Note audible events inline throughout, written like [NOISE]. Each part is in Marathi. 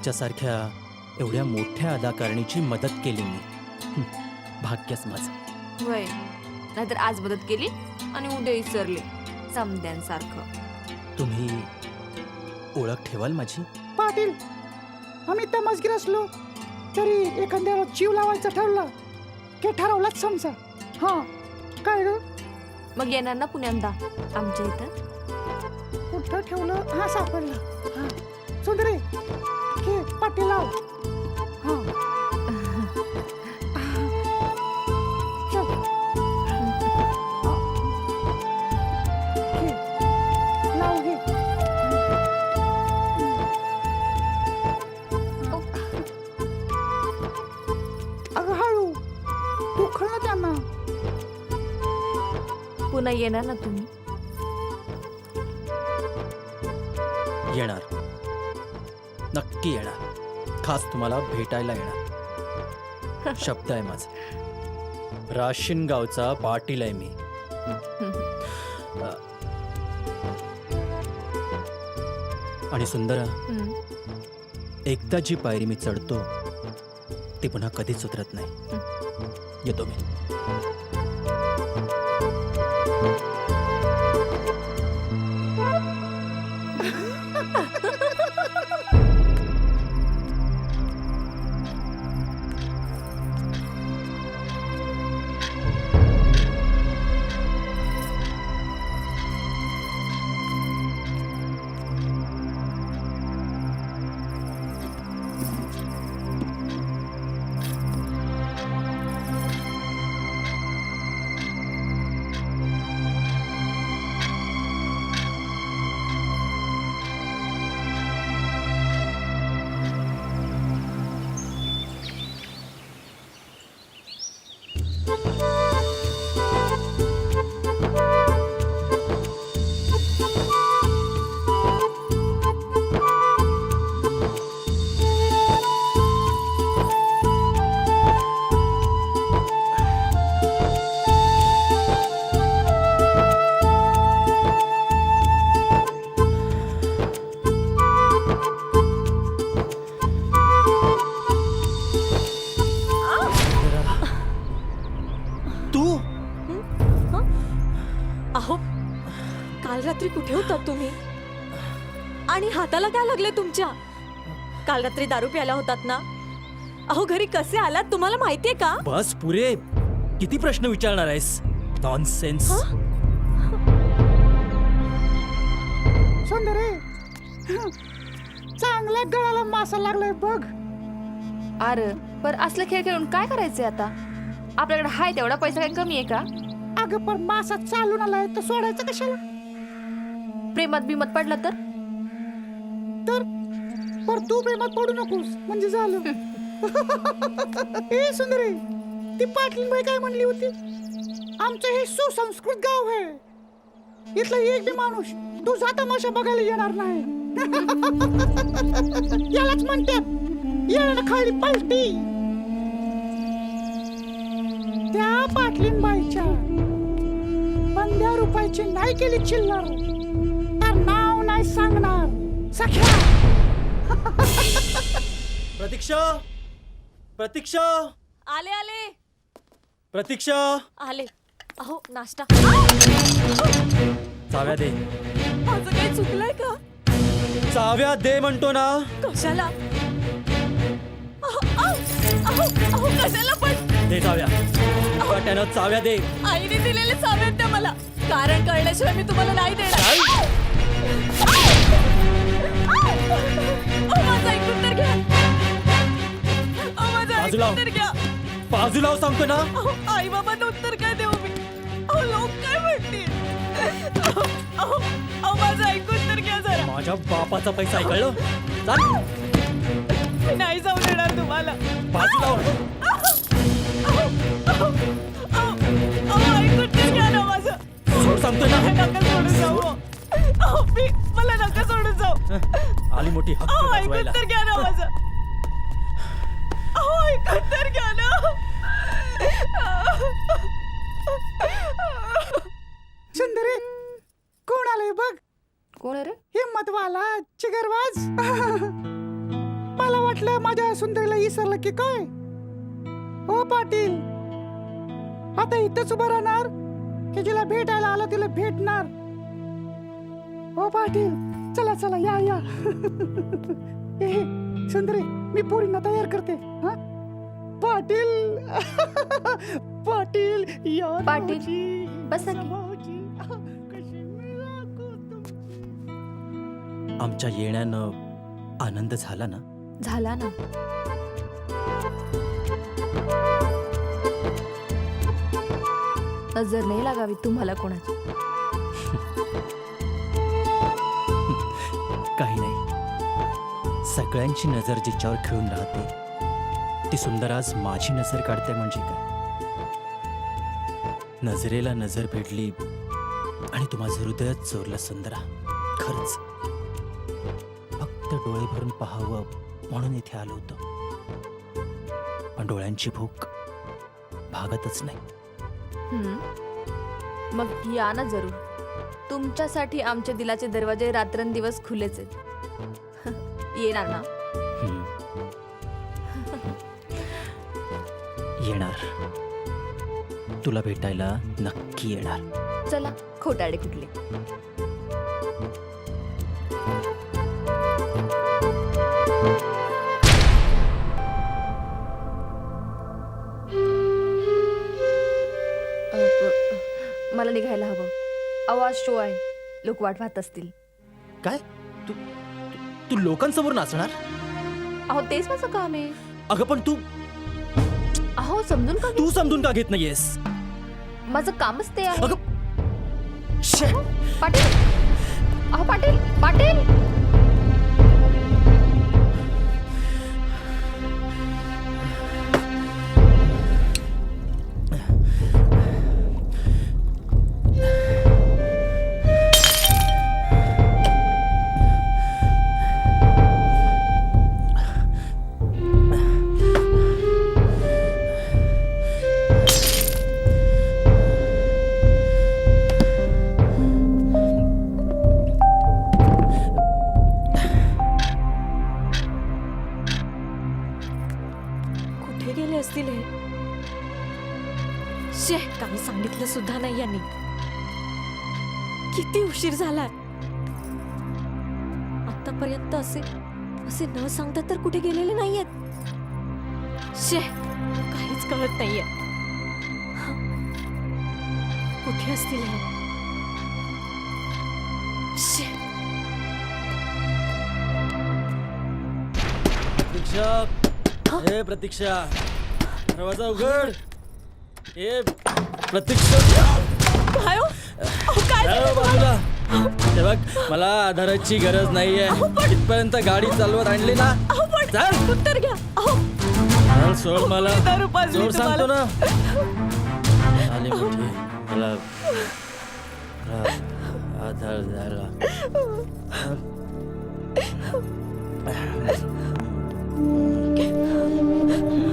तुमच्यासारख्या एवढ्या मोठ्या अदाकारणीची मदत केली मी. भाग्यच माझं. वय. नाहीतर आज मदत केली आणि उद्या विसरले समद्यांसारखं. तुम्ही ओळख ठेवाल माझी? पाटील आम्ही तमसगीर असलो तरी एखाद्याला जीव लावायचा ठरला की ठरवलाच समजा. हा काय ग? मग येणार ना पुण्यांदा आमच्या इथं? कुठं ठेवलं? हा सापडलं. हा. सुंदरे घे पाटील लाव हा. चल. घे. लाव घे. अगं हळू. तू त्यांना. पुन्हा येणार ना तुम्ही? खास तुम्हाला भेटायला येणार. शब्द आहे माझा. राशीन गावचा पाटील आहे मी. आणि सुंदरा एकदा जी पायरी मी चढतो ती पुन्हा कधीच उतरत नाही. येतो मी. अहो काल रात्री कुठे होतात तुम्ही? आणि हाताला काय लागले तुमच्या? काल रात्री दारू प्यायला होतात ना? अहो घरी कसे आलात? तुम्हाला माहितीये का? बस पुरे. किती प्रश्न विचारणार आहेस? नॉनसेन्स सुंदरे चांगल्या गळाला मासा लागलाय बघ. अरे पर असलं खेळ खेळून काय करायचंय आता? आपल्याकडे हाय तेवढा पैसा काही कमी आहे का? अगं पण मासा चालून आलाय तर सोडायचं कशाला? प्रेमात बिमत पडला तर? तर? पर तू प्रेमात पडू नकोस म्हणजे झालं. ए [LAUGHS] सुंदरे ती पाटलीबाई काय म्हणली होती? आमचं हे सुसंस्कृत गाव आहे. इथला एक बी माणूस तुझा तमाशा बघायला येणार नाही. [LAUGHS] यालाच म्हणतात येणं खाली पलटी. त्या पाटलीनबाईच्या पंधरा रुपयाची नाही केली चिल्लर. तर नाव नाही सांगणार. सख्या. प्रतीक्षा? प्रतीक्षा? आले आले. प्रतीक्षा? आले. अहो नाश्ता. चाव्या दे. माझं काही चुकलंय का? चाव्या दे म्हणतो ना. कशाला? अहो, अहो, अहो, अहो, कशाला पण? दे चाव्या. त्यानं चाव्या दे. आईने दिलेले सावेत द्या मला. कारण कळल्याशिवाय मी तुम्हाला नाही देणार. काय? अहो, माझं ऐकून तर घ्या. अहो, माझं बाजूला हो. तर घ्या. बाजूला हो सांगतो ना. आई बाबांना उत्तर काय देऊ मी? अहो लोक काय म्हणतील? अहो, अहो अहो, माझं ऐकून तर घ्या जरा. माझ्या बापाचा पैसा ऐकलं चाल. नाही जाऊ देणार तुम्हाला. बाजूला हो. सोड सांगतो ना मला नका सोडून जाऊ आली मोठी हक्क अहो ऐकून गाजवायला. तर घ्या ना माझं अहो ऐकून तर घ्या ना सुंदरे कोण आलंय बघ? कोण आहे रे? हिम्मतवाला चिगरवाज. [LAUGHS] मला वाटलं माझ्या सुंदरीला विसरलं की काय? हो पाटील आता इथंच उभं राहणार की जिला भेटायला आलं तिला भेटणार? हो पाटील चला चला या या. [LAUGHS] ए, सुंदरी मी पोरींना तयार करते हा? पाटील [LAUGHS] पाटील या पाटील, बसा की. कशी तुमची. आमच्या येण्यानं आनंद झाला ना? झाला ना. नजर नाही लागावी तुम्हाला कोणाची? काही नाही. सगळ्यांची नजर जिच्यावर खेळून राहते ती सुंदर आज माझी नजर काढते म्हणजे काय? नजरेला नजर भेटली आणि तुम्हाला हृदयच चोरलं सुंदरा खरंच. फक्त डोळे भरून पाहावं म्हणून इथे आलो होतो. पण डोळ्यांची भूक भागतच नाही. हम्म. मग या ना जरूर. तुमच्यासाठी आमच्या दिलाचे दरवाजे रात्रंदिवस खुलेच आहेत. [LAUGHS] येणार ना. येणार. तुला भेटायला नक्की येणार. चला खोटाडे कुठले? आवाज शो आहे. लोक वाट पाहत असतील. काय? तू तू- तू लोकांसमोर नाचणार? अहो तेच माझं काम आहे. अगं पण तू अहो समजून का घे- तू समजून का घेत नाहीयेस? माझं कामच ते आहे. अगं शे पाटील! अहो पाटील! पाटील! कुठे गेले असतील हे. शे काही सांगितलं सुद्धा नाही यांनी. किती उशीर झाला. आतापर्यंत असे असे न सांगता तर कुठे गेलेले नाहीयेत. शे काहीच कळत नाहीये. कुठे असतील हे? शे. हे प्रतीक्षा दरवाजा उघड. हे प्रतीक्षा. काय? अहो, काय झालं? बाजूला. हे बघ मला आधाराची गरज नाहीये. इथपर्यंत गाडी चालवत आणली ना अहो, पण चल. उत्तर घ्या. अहो. चल, सोड मला. मी दारू पाजली जोर सांगतो ना. तुम्हाला. [LAUGHS] आली मोठी. मला आधार द्यायला. [LAUGHS]《えっ?》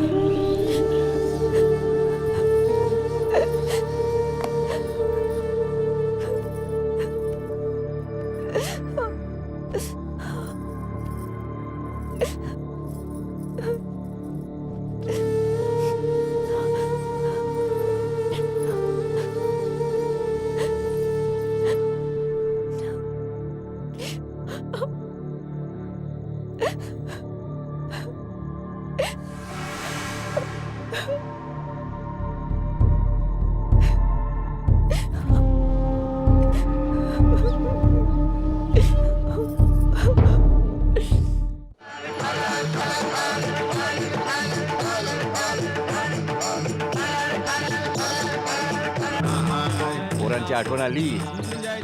आठवण आली.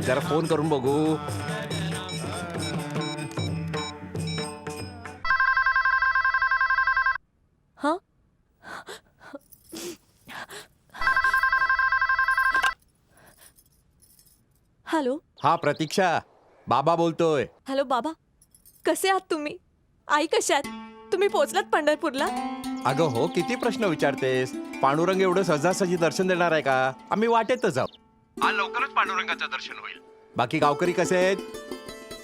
जरा फोन करून बघू. हा? हॅलो? हा प्रतीक्षा. बाबा बोलतोय. हॅलो बाबा. कसे आहात तुम्ही? आई कशा आहात? तुम्ही पोहोचलात पंढरपूरला? अगं हो किती प्रश्न विचारतेस. पांडुरंग एवढं सहजासहजी दर्शन देणार आहे का? आम्ही वाटेतच आहोत. आज लवकरच पांडुरंगाचं दर्शन होईल. बाकी गावकरी कसे आहेत?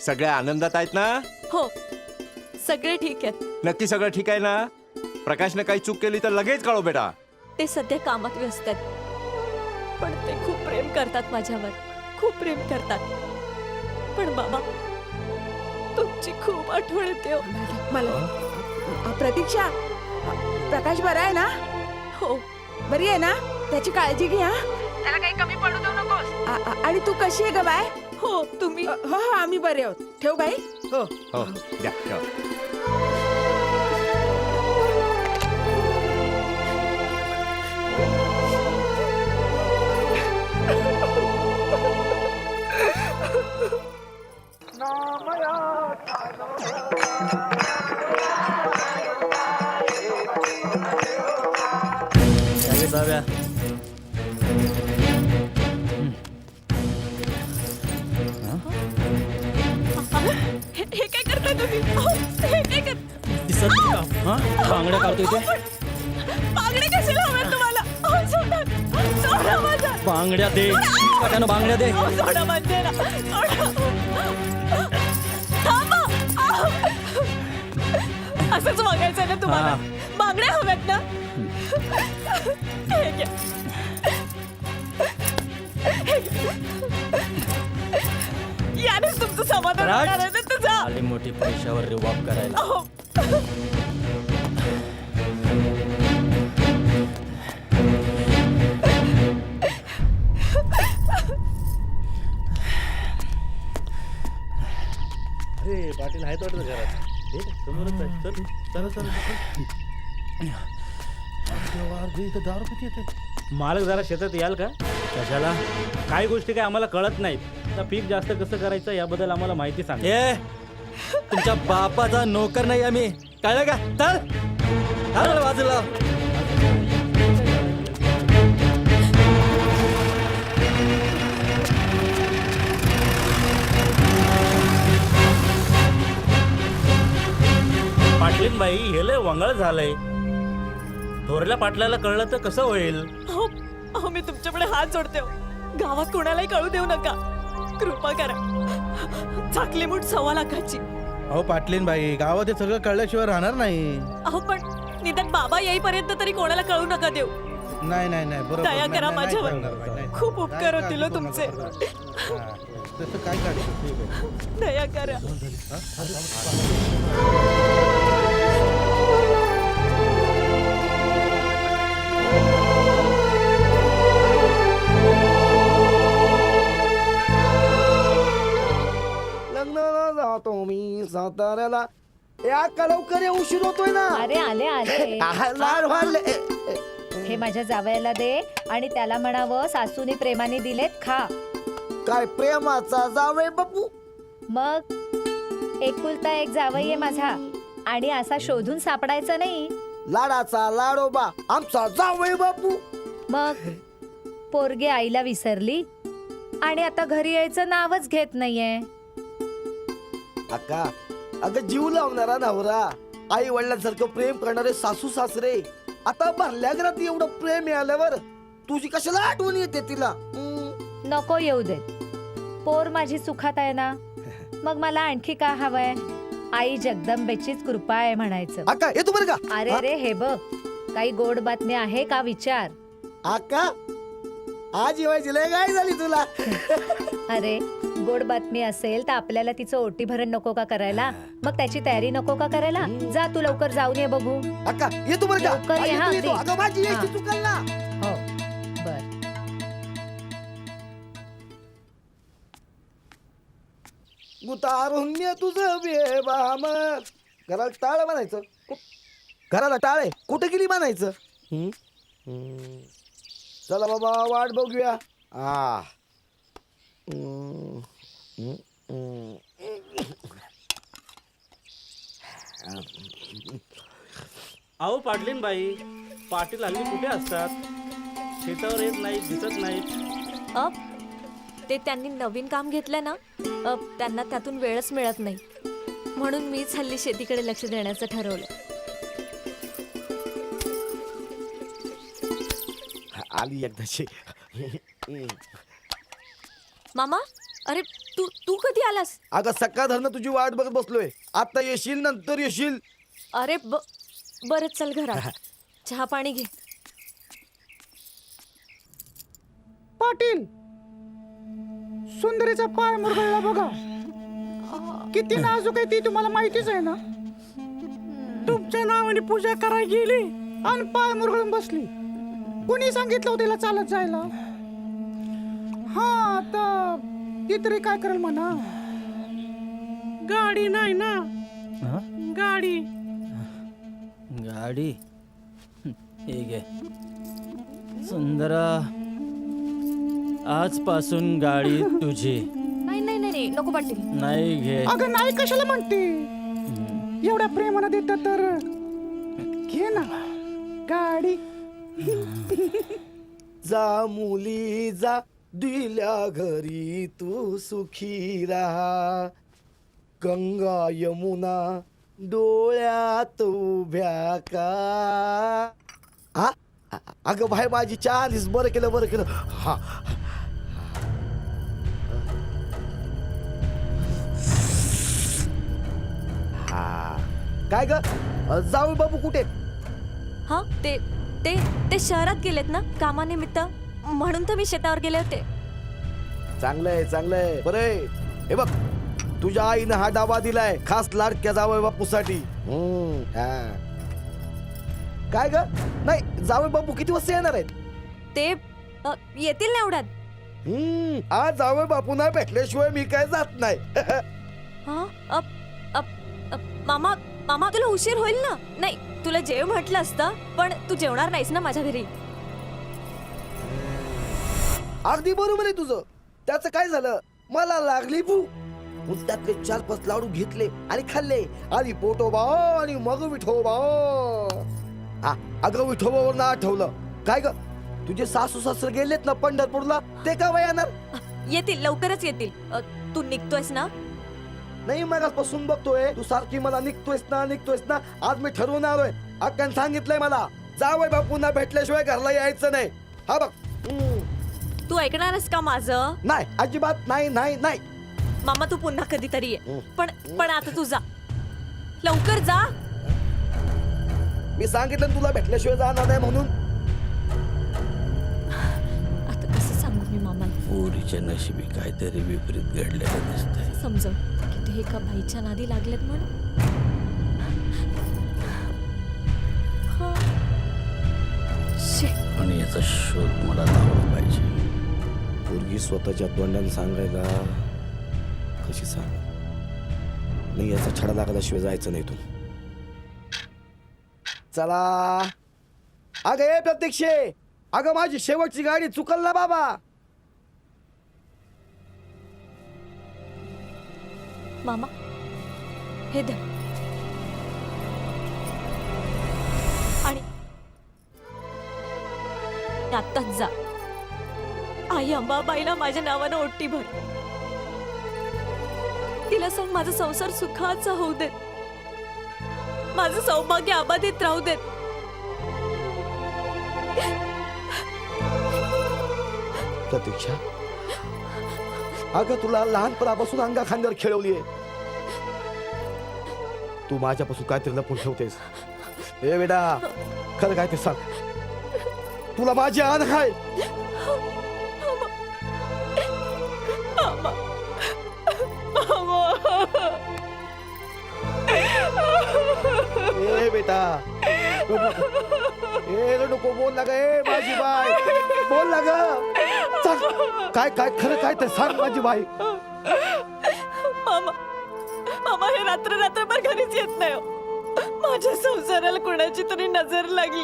सगळ्या आनंदात आहेत ना? हो सगळे ठीक आहेत. नक्की सगळं ठीक आहे ना? प्रकाशने काही चूक केली तर लगेच कळव बेटा. ते सध्या कामात व्यस्त आहेत. पण ते खूप प्रेम करतात माझ्यावर. खूप प्रेम करतात. पण बाबा तुमची खूप आठवण येते हो. मला अ, प्रतीक्षा प्रकाश बरा आहे ना? हो. बरी आहे ना? त्याची काळजी घे हा. त्याला काही कमी पडू देऊ आणि तू कशी आहे ग बाय? हो तुम्ही? अ, हो हो आम्ही बरे आहोत. ठेव बाई? हो हो द्या ठेवा. काय करताय तुम्ही? अहो, हे काय कर दिसत नाही का? हा? बांगड्या काढतोय ते? बांगडे कसे हवेत तुम्हाला? अहो, सोडा. सोडा माझा. बांगड्या दे. बांगड्या दे. अहो, सोडा माझे ना. सोडा. थांबा. अहो. असंच वागायचं ना तुम्हाला. हा. बांगड्या हव्यात ना? हे घ्या. हे घ्या. यानेच तुमचं समाधान राज. होणार आहे ना तुझा आली मोठी पैशावर रिवॉप करायला. अहो. अरे पाटील आहेत वाटतं घरात. हे समोरच आहे. चल चला चला. इथं दारू किती येते मालक जरा शेतात याल का? कशाला? काही गोष्टी काय आम्हाला कळत नाहीत. आता पीक जास्त कसं करायचं याबद्दल आम्हाला माहिती सांग. ए तुमच्या बापाचा नोकर नाही आम्ही. कळलं का? चल. चल रे बाजूला. पाटलीन बाई हे लय वंगळ झालंय. थोरल्या पाटल्याला कळलं तर कसं होईल? अहो अहो मी तुमच्याकडे हात जोडते हो. गावात कोणालाही कळू देऊ नका. कृपा करा. चाकली मूठ सव्वा लाखाची. अहो पाटलीन बाई गावात हे सगळं कळल्याशिवाय राहणार नाही. अहो पण निदान बाबा येईपर्यंत तरी कोणाला कळू नका देऊ. नाही नाही नाही बरोबर. दया नाही, करा नाही, माझ्यावर. नाही. खूप उपकार होतील हो तुमचे. बरोबर. हा, तसं काय काळजी ठीक आहे. दया करा. जातो मी साताऱ्याला या लवकर ये, उशीर होतोय ना. अरे आले आले. आहा, लाड वाढले. ए, ए, हे माझ्या जावयाला दे आणि त्याला म्हणावं सासूने प्रेमाने दिलेत खा. काय प्रेमाचा जावे बापू? मग? एकुलता एक जावई आहे माझा. आणि असा शोधून सापडायचा नाही. लाडाचा लाडोबा आमचा जावे बापू. मग? पोरगे आईला विसरली? आणि आता घरी यायचं नावच घेत नाहीये. अक्का अगं जीव लावणारा नवरा आई वडिलांसारखं प्रेम करणारे सासू सासरे आता भरल्या घरात एवढं प्रेम मिळाल्यावर तुझी कशाला आठवण येते तिला. नको येऊ दे पोर माझी सुखात आहे ना? [LAUGHS] मग मला आणखी काय हवंय? आई जगदंबेचीच कृपा आहे म्हणायचं. अक्का येतो बरं का? अरे रे हे बघ काही गोड बातमी आहे का विचार? अक्का आज लय काय झाली तुला. अरे गोड बातमी असेल तर आपल्याला तिचं ओटी भरण नको का करायला? मग त्याची तयारी नको का करायला? जा तू लवकर जाऊन ये बघू. अक्का येतो बरं का. लवकर ये हा, येतो. अगं हा. यायची चुकल ना. हो बर. गुतारुण्य तुझं बेबाम. घराला टाळ म्हणायचं. कु- घराला टाळ आहे. कुठे गेली म्हणायचं? हम्म? हम्म. चला बाबा वाट बघूया. हम्म. अहो पाटलीन बाई पाटील हल्ली कुठे असतात? शेतावर येत नाहीत दिसत नाहीत. अप ते त्यांनी नवीन काम घेतलं ना? अप त्यांना त्यातून वेळच मिळत नाही. म्हणून मीच हल्ली शेतीकडे लक्ष देण्याचं ठरवलं. आली एकदाची मामा अरे तू तू कधी आलास? अगं सकाळ धरणं तुझी वाट बघत बसलोय. आता येशील नंतर येशील. अरे ब बरं चल घरात. चहा पाणी घे. पाटील सुंदरीचा पाय मुरगळला बघा. किती नाजूक आहे ती तुम्हाला माहितीच आहे ना? तुमच्या नावाने पूजा करायला गेली आणि पाय मुरगळून बसली. कुणी सांगितलं होतं तिला चालत जायला? हा आता ती तरी काय करेल म्हणा. गाडी नाही ना. हा? गाडी. गाडी? ठीक आहे सुंदरा आजपासून गाडी तुझी. नाही नाही नाही नाही, नको पाटील नाही घे. अगं नाही कशाला म्हणते. एवढ्या प्रेमानं देत तर. घे ना. गाडी. जा मुली जा दिल्या घरी तू सुखी राहा. गंगा यमुना डोळ्यात उभ्या का? हा? अगं भाई माझी चालीस. बरं केलं बरं केलं. हा. हा. काय ग? जाऊ बाबू कुठे? हा ते ते ते शहरात गेलेत ना कामानिमित्त. म्हणून तर मी शेतावर गेले होते. चांगलंय चांगलंय. बरे हे बघ तुझ्या आईनं हा डाबा दिलाय खास लाडक्या जावय बापूसाठी. हम्म, हा. काय ग? नाही जावय बापू किती वाजता येणार आहेत? ते अ, येतील ना एवढ्यात. हम्म, आज जावय बापूंना भेटल्याशिवाय मी काय जात नाही. [LAUGHS] हा अप, अप, अप, मामा मामा तुला उशीर होईल ना? नाही तुला जेव म्हटलं असतं पण तू जेवणार नाहीस ना माझ्या घरी. अगदी बरोबर आहे तुझं. त्याचं काय झालं? मला लागली मग त्यातले चार पाच लाडू घेतले आणि खाल्ले. आणि पोटोबा आणि मग विठोबा आ, अगं विठोबावर ना आठवलं. काय ग? तुझे सासू सासरे गेलेत ना पंढरपूरला ते का वय येणार येतील लवकरच येतील. तू निघतोयस ना? नाही मगासपासून बघतोय. तू सारखी मला निघतोयस ना निघतोयस ना. आज मी ठरवून आलोय अक्कान सांगितलंय मला. जावय बापूंना भेटल्याशिवाय घरला यायचं नाही. हा बघ. तू ऐकणारस का माझं? नाही अजिबात नाही नाही नाही. मामा तू पुन्हा कधीतरी ये. हं. पण पण आता तू जा. लवकर जा. मी सांगितलं तुला भेटल्याशिवाय जाणार नाही म्हणून. आता कसं सांगू मी मामाला? पोरीच्या नशिबी काहीतरी विपरीत घडलेलं दिसतंय. समजव. ते एका बाईच्या नादी लागलेत म्हण. आणि याचा शोध मला लावला पाहिजे. पोरगी स्वतःच्या तोंडाने सांगायला कशी सांग? नाही याचा छडा लागल्याशिवाय जायचं नाही तू चला. अगं ये प्रत्यक्ष. अगं माझी शेवटची गाडी चुकल ना बाबा. मामा हे धर. आणि आत्ताच जा. आई अंबाबाईला माझ्या नावानं ओट्टी भर. तिला सांग माझा संसार सुखाचा होऊ देत माझं सौभाग्य अबाधित राहू देत प्रतीक्षा अगं तुला लहानपणापासून अंगा खांद्यावर खेळवलीये. तू माझ्यापासून काहीतरी लपून ठेवतेस. ए बेटा खरं काय ते सांग. तुला माझी आन काय ए बेटा ए नको बोल ना ग. ए माझी बाय बोल ना ग. सांग काय काय खरं काय ते सांग माझी बाई. मामा मामा हे रात्र रात्रभर घरीच येत नाही हो. माझ्या संसाराला कुणाची तरी नजर लागली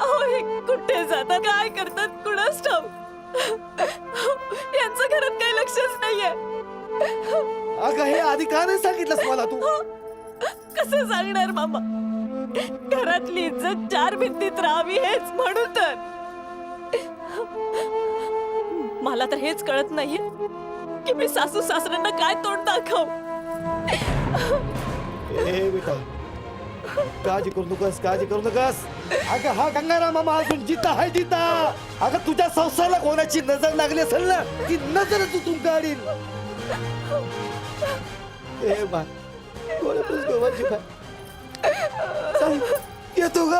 अहो हे कुठे जातात काय करतात कुणाच ठाऊ यांचं घरात काही लक्षच नाहीये. अगं हे आधी का नाही सांगितलंस मला तू? कसं सांगणार मामा? घरातली इज्जत चार भिंतीत राहावी हेच म्हणून तर. मला तर हेच कळत नाहीये की मी सासू सासऱ्यांना काय तोंड दाखव. ए बेटा. काळजी करू नकोस काळजी करू नकोस. अगं हा गंगाराम मामा अजून जिता हाय जिता. अगं तुझ्या संसाराला कोणाची नजर लागली असेल ना ती नजर तू काढील ए बा. डोळे पुस गं येतो ग.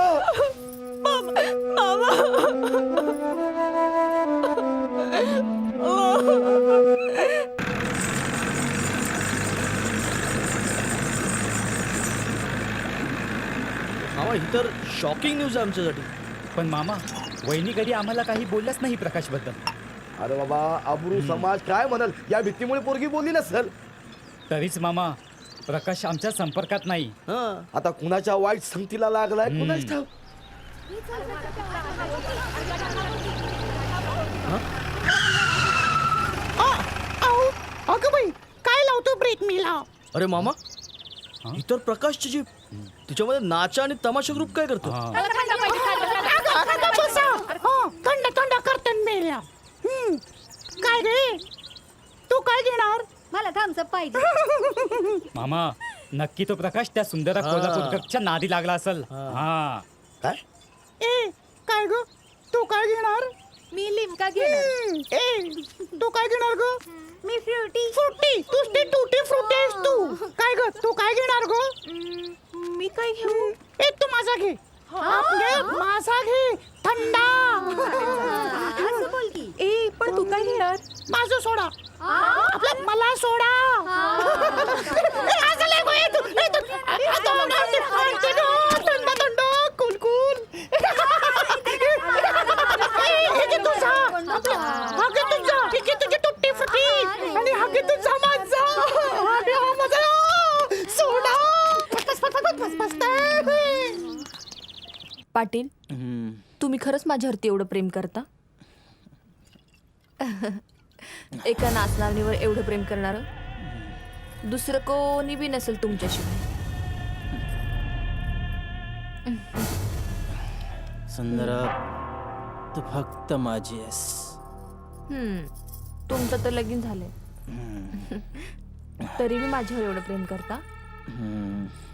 मामा ही तर शॉकिंग न्यूज आहे आमच्यासाठी. पण मामा वहिनी कधी आम्हाला काही बोलल्याच नाही प्रकाशबद्दल. अरे बाबा अब्रू समाज काय म्हणाल? या भीतीमुळे पोरगी बोलली नसल. तरीच मामा प्रकाश आमच्या संपर्कात नाही. हां. आता कुणाच्या वाईट संगतीला लागलाय कुणाच ठाव अगं बाई काय लावतो ब्रेक मी लाव अरे मामा ही? तर प्रकाशची जीप तिच्यामध्ये नाचा आणि तमाशा ग्रुप काय करतो? हो. थंड थंड करतन मेल्या. हम्म, काय रे? तू काय घेणार मला थम्सअप पाहिजे. [LAUGHS] मामा नक्की तो प्रकाश त्या सुंदरा कोल्हापूरकरच्या नादी लागला असेल. हा. काय? काय घेणार? मी लिमका घेणार. ए तू काय घेणार ग? मी फ्रुटी. फ्रुटी? तू ती टुटी फ्रुटी आहेस तू. काय ग तू काय घेणार ग? मी काय घेऊ? ए तू माझा घे. घे माझा घे. थंडा. असं बोल की. ए पण तू काय घेणार? माझं सोडा. आपलं मला सोडा. असं लय ए, तू, ए, तू, थंड थंड कुल कुल ए, हे घे तुझा हा घे तुझा हे घे तुझी तुट्टी फुटी आणि हा घे तुझा माझा हा घे हा माझा सोडा बस, बस, बस, बस, बस, बस. पाटील तुम्ही खरंच माझ्यावरती एवढं प्रेम करता? [LAUGHS] एका नाचणारणीवर एवढं प्रेम करणार? दुसरं कोणी बी नसेल तुमच्याशिवाय सुंदरा तू फक्त माझी आहेस. हम्म, तुमचं तर लगीन झालंय. [LAUGHS] तरी मी माझ्यावर एवढं प्रेम करता?